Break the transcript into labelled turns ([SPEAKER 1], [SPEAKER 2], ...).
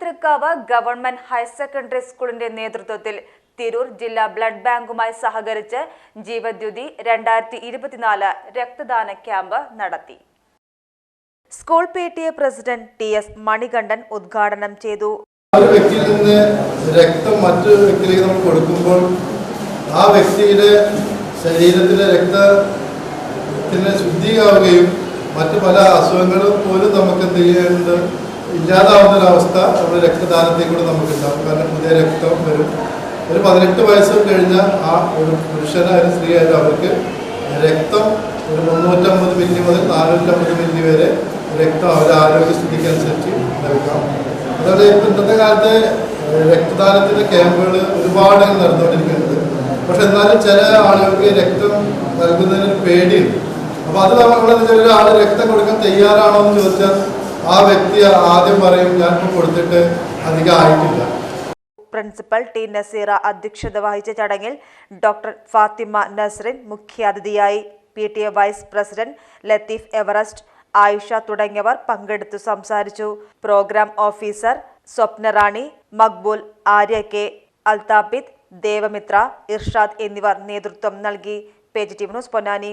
[SPEAKER 1] Thrikkavu government higher secondary സ്കൂളിന്റെ നേതൃത്വത്തിൽ തിരൂർ ജില്ലാ ബ്ലഡ് ബാങ്കുമായി സഹകരിച്ച് ജീവദ്യുതി രണ്ടായിരത്തി ഇരുപത്തിനാല് രക്തദാന ക്യാമ്പ് നടത്തി. School P T A president T S Manikandan ഉദ്ഘാടനം ചെയ്തു.
[SPEAKER 2] ഒരു വ്യക്തിയിൽ നിന്ന് രക്തം മറ്റൊരു വ്യക്തിയിലേക്ക് നമ്മൾ കൊടുക്കുമ്പോൾ ആ വ്യക്തിയുടെ ശരീരത്തിലെ രക്തത്തിന് ശുദ്ധിയാവുകയും മറ്റു പല അസുഖങ്ങളും പോലും നമുക്ക് എന്ത് ചെയ്യുന്നുണ്ട് ഇല്ലാതാവുന്ന ഒരവസ്ഥ നമ്മുടെ രക്തദാനത്തിൽ കൂടെ നമുക്കുണ്ടാവും. കാരണം പുതിയ രക്തം വരും. ഒരു പതിനെട്ട് വയസ്സ് കഴിഞ്ഞ ആ ഒരു പുരുഷനായാലും സ്ത്രീ ആയാലും അവർക്ക് രക്തം ഒരു മുന്നൂറ്റമ്പത് മില്ലി മുതൽ നാനൂറ്റമ്പത് മില്ലി വരെ രക്തം അവരുടെ ആരോഗ്യസ്ഥിതിക്ക് അനുസരിച്ച് നൽകാം. അതുപോലെ ഇപ്പം ഇന്നത്തെ കാലത്ത് രക്തദാനത്തിന്റെ ക്യാമ്പുകൾ ഒരുപാട് നടന്നുകൊണ്ടിരിക്കുന്നുണ്ട്. പക്ഷെ എന്നാലും ചില ആളുകൾക്ക് രക്തം നൽകുന്നതിന് പേടിയുണ്ട്. അപ്പോൾ അത് നമ്മളെന്ന് വെച്ചാൽ ഒരാൾ രക്തം കൊടുക്കാൻ തയ്യാറാണോ എന്ന് ചോദിച്ചാൽ ആ വ്യക്തി ആദ്യം പറയും ഞാൻ കൊടുത്തിട്ട് അധികം ആയിട്ടില്ല.
[SPEAKER 1] പ്രിൻസിപ്പൽ ടി നസീറ അധ്യക്ഷത വഹിച്ച ചടങ്ങിൽ ഡോക്ടർ ഫാത്തിമ നസ്രിൻ മുഖ്യാതിഥിയായി P T A vice president Latheef Everest Ayisha തുടങ്ങിയവർ പങ്കെടുത്തു സംസാരിച്ചു. Programme officer Swapnarani Maqbool Arya K Althabid Devamithra Irshad എന്നിവർ നേതൃത്വം നൽകി. Page T news Ponnani.